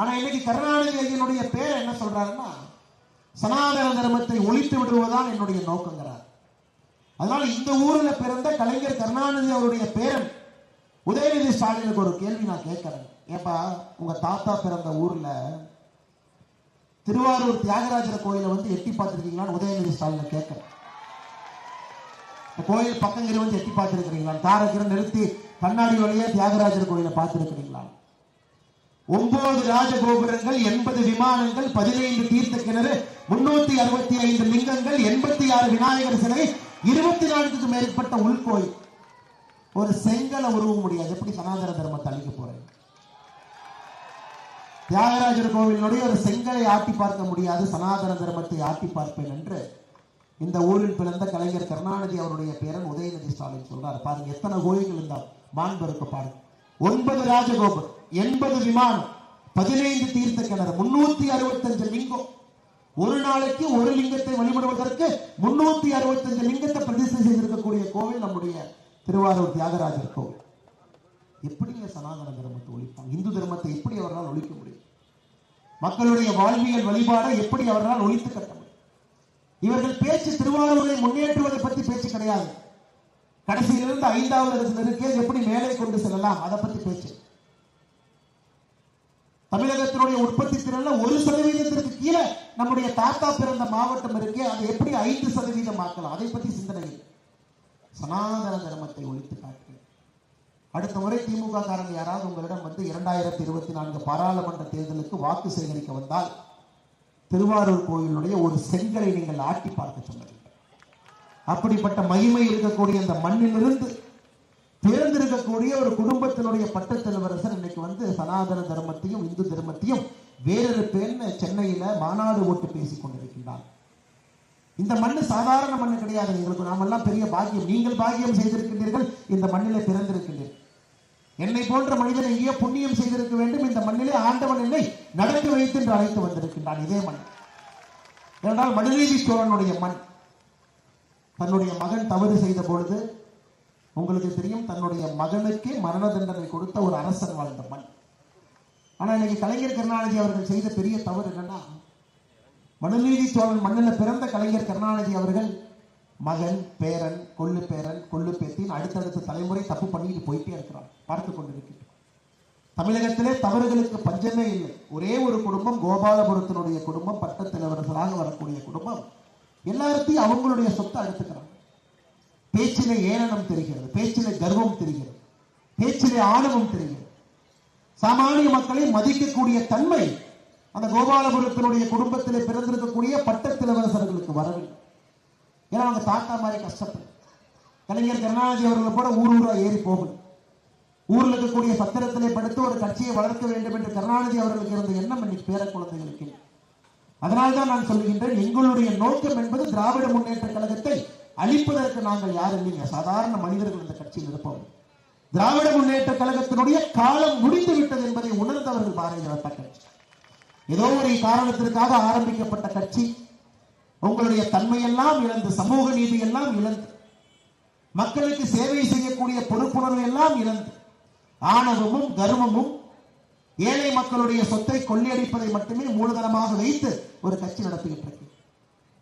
ஆனா இன்னைக்கு கருணாநிதி ஐயனுடைய பேர் என்ன சொல்றாருன்னா சனாதன தர்மத்தை ஒழித்து விடுவதுதான் என்னுடைய நோக்கங்கிறார். அதனால இந்த ஊர்ல பிறந்த கலைஞர் கருணாநிதி அவருடைய பேரன் உதயநிதி ஸ்டாலினுக்கு ஒரு கேள்வி நான் கேட்கிறேன். ஏப்பா உங்க தாத்தா பிறந்த ஊர்ல திருவாரூர் தியாகராஜர் கோயிலை வந்து எட்டி பார்த்திருக்கீங்களான்னு உதயநிதி ஸ்டாலினை கேட்கிறேன். கோயில் பக்கங்கிரி வந்து எட்டி பார்த்திருக்கிறீங்களா காரக்கிற நிறுத்தி கண்ணாடி வழியே தியாகராஜர் கோயிலை பார்த்திருக்கிறீங்களா ஒன்பது ராஜகோபுரங்கள் எண்பது விமானங்கள் பதினைந்து தீர்த்த கிணறு முன்னூத்தி அறுபத்தி ஐந்து லிங்கங்கள் எண்பத்தி ஆறு விநாயகர் சிலை இருபத்தி நான்குக்கு மேற்பட்ட உள்கோயில். ஒரு செங்கலை உருவ முடியாது. எப்படி சனாதன தர்மத்தை அழிக்க போறேன்? தியாகராஜர் கோவிலினுடைய ஒரு செங்கலை ஆட்டி பார்க்க முடியாது. சனாதன தர்மத்தை ஆட்டி பார்ப்பேன் என்று இந்த ஊரில் பிறந்த கலைஞர் கருணாநிதி அவருடைய பேரன் உதயநிதி ஸ்டாலின் சொல்றார். பாருங்க எத்தனை கோயில்கள் இந்த மாண்பருக்கு பாருங்க ஒன்பது ராஜகோபுரம். எண்பது விமானம் பதினைந்து தீர்த்த கிணறு முன்னூத்தி அறுபத்தஞ்சு லிங்கம். ஒரு நாளைக்கு ஒரு லிங்கத்தை வழிபடுவதற்கு முன்னூத்தி அறுபத்தஞ்சு லிங்கத்தை பிரதிஷ்டை செய்திருக்கக்கூடிய கோவில் நம்முடைய திருவாரூர் தியாகராஜர் கோவில். எப்படிங்க சனாதன தர்மத்தை ஒழிப்பாங்க? இந்து தர்மத்தை எப்படி அவரால் ஒழிக்க முடியும்? மக்களுடைய வாழ்வியல் வழிபாடை எப்படி அவரால் ஒழித்து கட்ட முடியும்? இவர்கள் பேச்சு திருவாரூரை முன்னேற்றுவதை பற்றி பேச்சு கிடையாது. கடைசியிலிருந்து ஐந்தாவது இடத்துல இருக்கே எப்படி மேலே கொண்டு செல்லலாம்? அதை பத்தி பேச்சு. தமிழகத்தினுடைய உற்பத்தி திறன்ல ஒரு சதவீதத்திற்கு கீழே நம்முடைய தாத்தா பிறந்த மாவட்டம் இருக்கே அதை எப்படி ஐந்து சதவீதம் ஆக்கலாம் அதை பத்தி சிந்தனை சனாதன தர்மத்தை ஒழித்து காட்டு. அடுத்த முறை திமுக காரங்க யாராவது உங்களிடம் வந்து இரண்டாயிரத்தி இருபத்தி நான்கு பாராளுமன்ற தேர்தலுக்கு வாக்கு சேகரிக்க வந்தால் திருவாரூர் கோயிலுடைய ஒரு செங்கலை நீங்கள் ஆட்டி பார்க்க சொன்னீர்கள். அப்படிப்பட்ட மகிமை இருக்கக்கூடிய அந்த மண்ணிலிருந்து தேர்ந்தெடுக்கக்கூடிய ஒரு குடும்பத்தினுடைய பட்டத்தலைவரசர் இன்னைக்கு வந்து சனாதன தர்மத்தையும் இந்து தர்மத்தையும் வேறொரு பெண் சென்னையில மாநாடு ஓட்டு பேசிக் கொண்டிருக்கின்றார். இந்த மண்ணு சாதாரண மண்ணு கிடையாது. எங்களுக்கு நாமெல்லாம் பெரிய பாக்கியம். நீங்கள் பாக்கியம் செய்திருக்கின்றீர்கள். இந்த மண்ணிலே பிறந்திருக்கின்றீர்கள் என்னை போன்ற மனிதன் எங்கேயோ புண்ணியம் செய்திருக்க வேண்டும். இந்த மண்ணிலே ஆண்டவன் என்னை நடக்க வைத்து என்று அழைத்து வந்திருக்கின்றான். இதே மண். ஏனென்றால் மனுநீதி சோழனுடைய மண். தன்னுடைய மகன் தவறு செய்த பொழுது உங்களுக்கு தெரியும் தன்னுடைய மகனுக்கே மரண தண்டனை கொடுத்த ஒரு அரசன் வாழ்ந்த மண். ஆனா இன்னைக்கு கலைஞர் கருணாநிதி அவர்கள் செய்த பெரிய தவறு என்னன்னா மனுநீதி சோழன் மண்ணில் பிறந்த கலைஞர் கருணாநிதி அவர்கள் மகன் பேரன் கொள்ளு பேரன் கொள்ளு பேத்தின் அடுத்தடுத்த தலைமுறை தப்பு பண்ணிட்டு போயிட்டே இருக்கிறான். பார்த்து கொண்டிருக்கிறோம் தமிழகத்திலே தவறுகளுக்கு பஞ்சமே இல்லை. ஒரே ஒரு குடும்பம் கோபாலபுரத்தினுடைய குடும்பம் பட்டத்திலவரசராக வரக்கூடிய குடும்பம் எல்லாத்தையும் அவங்களுடைய சொத்தை எடுத்துக்கிறாங்க பேச்சிலே ஏளனம் தெரிகிறது பேச்சிலே கர்வம் தெரிகிறது பேச்சிலே ஆணவம் தெரிகிறது. சாமானிய மக்களை மதிக்கக்கூடிய தன்மை அந்த கோபாலபுரத்தினுடைய குடும்பத்திலே பிறந்திருக்கக்கூடிய பட்டத்திலவரசர்களுக்கு வரவில்லை. ஏன்னா அவங்க தாத்தா மாதிரி கஷ்டப்படும் கலைஞர் கருணாநிதி அவர்களை போல ஊர் ஊரா ஏறி போகணும். ஊரில் இருக்கக்கூடிய பத்திரத்திலே படுத்து ஒரு கட்சியை வளர்க்க வேண்டும் என்று கருணாநிதி அவர்களுக்கு இருந்த எண்ணம் இன்னைக்கு பேர குழந்தைகளுக்கு. அதனால்தான் நான் சொல்லுகின்றேன் எங்களுடைய நோக்கம் என்பது திராவிட முன்னேற்ற கழகத்தை அழிப்பதற்கு நாங்கள் யாரும் இல்லைங்க. சாதாரண மனிதர்கள் இந்த கட்சியில் இருப்போம். திராவிட முன்னேற்ற கழகத்தினுடைய காலம் முடிந்து விட்டது என்பதை உணர்ந்தவர்கள் பாரதிய ஜனதா கட்சி. ஏதோ ஒரு காரணத்திற்காக ஆரம்பிக்கப்பட்ட கட்சி. உங்களுடைய தன்மையெல்லாம் இழந்து சமூக நீதி எல்லாம் இழந்து மக்களுக்கு சேவை செய்யக்கூடிய பொறுப்புணர்வு எல்லாம் இழந்து ஆணவமும் கர்வமும் ஏழை மக்களுடைய சொத்தை கொள்ளையடிப்பதை மட்டுமே மூலதனமாக வைத்து ஒரு கட்சி நடத்துகின்றது. இருக்கு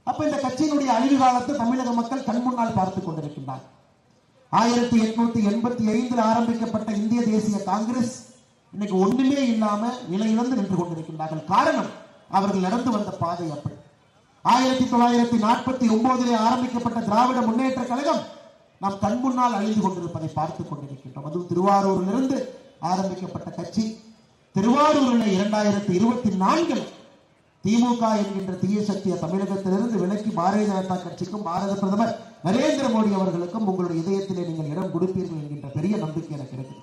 அப்ப இந்த கட்சியினுடைய அழிவு காலத்தை தமிழக மக்கள் கண் முன்னால் பார்த்துக் கொண்டிருக்கின்றார். ஆயிரத்தி எட்நூத்தி எண்பத்தி ஐந்தில் ஆரம்பிக்கப்பட்ட இந்திய தேசிய காங்கிரஸ் இன்னைக்கு ஒன்றுமே இல்லாம நிலையிழந்து நின்று கொண்டிருக்கின்றார்கள். காரணம் அவர்கள் நடந்து வந்த பாதை அப்படி. ஆயிரத்தி தொள்ளாயிரத்தி நாற்பத்தி ஒன்பதிலே ஆரம்பிக்கப்பட்ட திராவிட முன்னேற்ற கழகம் நாம் கண் முன்னால் அழிந்து கொண்டிருப்பதை பார்த்துக் கொண்டிருக்கின்றோம். அதுவும் திருவாரூரிலிருந்து ஆரம்பிக்கப்பட்ட கட்சி. திருவாரூரில் இரண்டாயிரத்தி இருபத்தி நான்கில் திமுக என்கின்ற தீய சக்தியை தமிழகத்திலிருந்து விலக்கி பாரதிய ஜனதா கட்சிக்கும் பாரத பிரதமர் நரேந்திர மோடி அவர்களுக்கும் உங்களுடைய இதயத்திலே நீங்கள் இடம் கொடுப்பீர்கள் என்கின்ற பெரிய நம்பிக்கை எனக்கு இருக்குது.